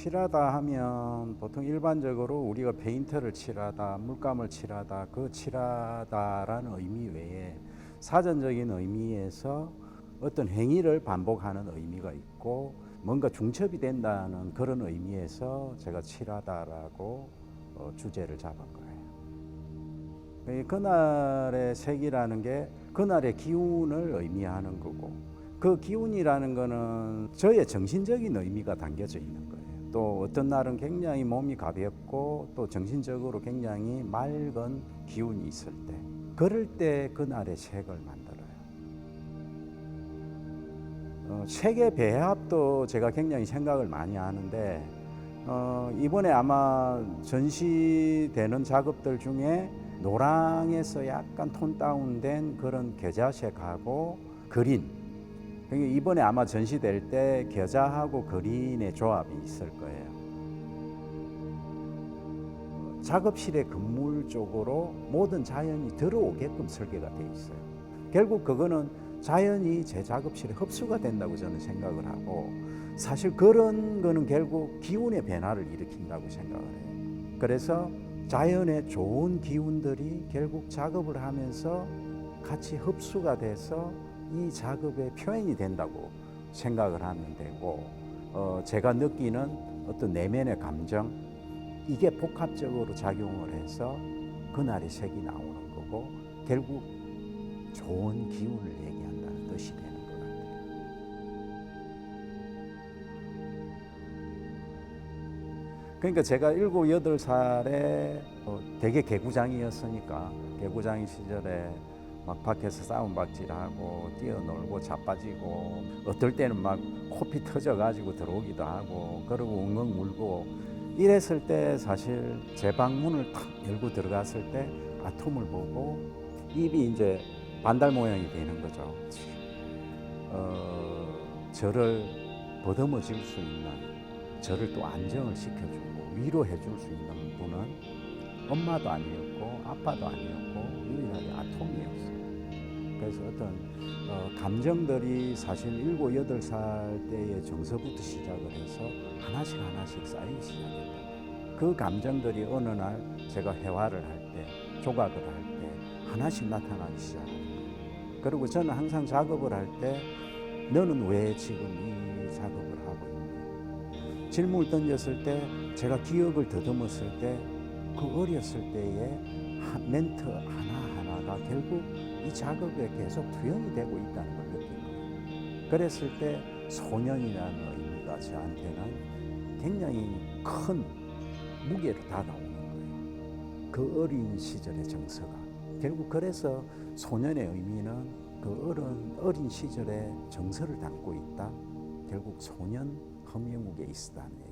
칠하다 하면 보통 일반적으로 우리가 페인트를 칠하다, 물감을 칠하다, 그 칠하다라는 의미 외에 사전적인 의미에서 어떤 행위를 반복하는 의미가 있고 뭔가 중첩이 된다는 그런 의미에서 제가 칠하다라고 어, 주제를 잡은 거예요. 이 그날의 색이라는 게 그날의 기운을 의미하는 거고 그 기운이라는 거는 저의 정신적인 의미가 담겨져 있는 거예요. 또 어떤 날은 굉장히 몸이 가볍고 또 정신적으로 굉장히 맑은 기운이 있을 때 그럴 때 그날의 색을 만들어요. 어, 색의 배합도 제가 굉장히 생각을 많이 하는데 어, 이번에 아마 전시되는 작업들 중에 노랑에서 약간 톤 다운된 그런 겨자색하고 그린 이번에 아마 전시될 때 겨자하고 그린의 조합이 있을 거예요. 작업실의 건물 쪽으로 모든 자연이 들어오게끔 설계가 돼 있어요. 결국 그거는 자연이 제 작업실에 흡수가 된다고 저는 생각을 하고 사실 그런 거는 결국 기운의 변화를 일으킨다고 생각을 해요. 그래서 자연의 좋은 기운들이 결국 작업을 하면서 같이 흡수가 돼서 이 작업의 표현이 된다고 생각을 하면 되고 어, 제가 느끼는 어떤 내면의 감정 이게 복합적으로 작용을 해서 그날의 색이 나오는 거고 결국 좋은 기운을 얘기한다는 뜻이 되는 것 같아요. 그러니까 제가 일곱 여덟 살에 어, 되게 개구장이었으니까 개구장이 시절에 막 밖에서 싸움박질하고 뛰어놀고 자빠지고 어떨 때는 막 코피 터져가지고 들어오기도 하고 그러고 웅엉 울고 이랬을 때 사실 제 방문을 탁 열고 들어갔을 때 아톰을 보고 입이 이제 반달 모양이 되는 거죠. 어, 저를 보듬어 줄 수 있는 저를 또 안정을 시켜주고 위로해 줄 수 있는 분은 엄마도 아니었고 아빠도 아니었고 그래서 어떤 어, 감정들이 사실 일곱 여덟 살 때의 정서부터 시작을 해서 하나씩 하나씩 쌓이기 시작했다. 그 감정들이 어느 날 제가 회화를 할 때, 조각을 할 때 하나씩 나타나기 시작합니다. 그리고 저는 항상 작업을 할 때 너는 왜 지금 이 작업을 하고 있니? 질문을 던졌을 때 제가 기억을 더듬었을 때 그 어렸을 때의 한- 멘트 하나하나가 결국 이 작업에 계속 투영이 되고 있다는 걸 느낀 거예요. 그랬을 때 소년이라는 의미가 저한테는 굉장히 큰 무게로 다가오는 거예요. 그 어린 시절의 정서가. 결국 그래서 소년의 의미는 그 어른, 어린 시절의 정서를 담고 있다. 결국 소년 험유묵에 있다는